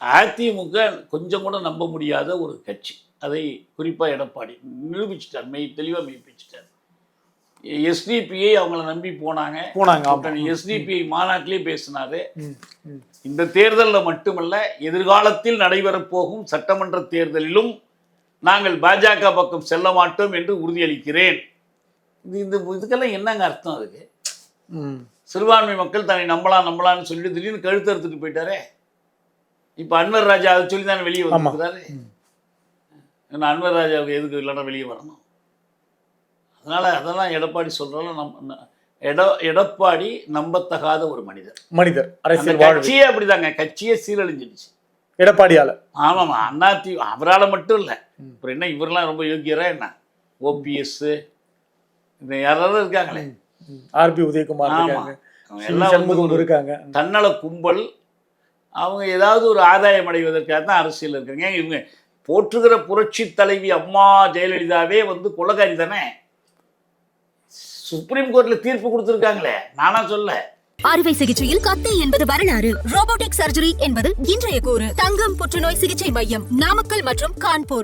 அதிமுக கொஞ்சம் கூட நம்ப முடியாத ஒரு கட்சி. அதை குறிப்பாக எடப்பாடி நிரூபிச்சிட்டார் மெய் தெளிவாக மெய்ப்பிச்சிட்டார். எஸ்டிபிஐ அவங்கள நம்பி போனாங்க. போனாங்க எஸ்டிபிஐ மாநாட்டிலே பேசினாரு. இந்த தேர்தலில் மட்டுமல்ல எதிர்காலத்தில் நடைபெறப் போகும் சட்டமன்ற தேர்தலிலும் நாங்கள் பாஜக பக்கம் செல்ல மாட்டோம் என்று உறுதியளிக்கிறேன். இது இந்த இதுக்கெல்லாம் என்னங்க அர்த்தம் அதுக்கு. சிறுபான்மை மக்கள் தன்னை நம்பலாம் நம்பலாம்னு சொல்லிட்டு திடீர்னு கழுத்து அறுத்துட்டு போயிட்டாரே. இப்போ அன்வர் ராஜா அதை சொல்லி தானே வெளியே வந்திருக்கிறாரு ஏன்னா அன்வர் ராஜாவுக்கு எதுக்கு இல்லைன்னா வெளியே வரணும். அதனால அதெல்லாம் எடப்பாடி சொல்றாலும் நம் எட எடப்பாடி நம்பத்தகாத ஒரு மனிதர். மனிதர் அரசியல் கட்சியே அப்படிதாங்க. கட்சியே சீரழிஞ்சிடுச்சு. எடப்பாடியால. ஆமாம்மா அண்ணாதி அவரால் மட்டும் இல்லை. அப்புறம் என்ன இவரெல்லாம் ரொம்ப யோக்கியரா என்ன? ஓபிஎஸ் இந்த யாராவது இருக்காங்களே. ஆர்பி உதயகுமார் இருக்காங்க. தன்னல கும்பல் அவங்க ஏதாவது ஒரு ஆதாயம் அடைவதற்காக தான் அரசியல் இருக்காங்க. ஏங்க இவங்க போற்றுகிற புரட்சி தலைவி அம்மா ஜெயலலிதாவே வந்து கொள்ளக்காரி தானே? சுப்ரீம் கோர்ட்ல தீர்ப்பு கொடுத்துருக்காங்களே. நானா சொல்ல. அறுவை சிகிச்சையில் கத்தை என்பது வரலாறு. ரோபோட்டிக் சர்ஜரி என்பது இன்றைய கூறு. தங்கம் புற்றுநோய் சிகிச்சை மையம் நாமக்கல் மற்றும் கான்பூர்.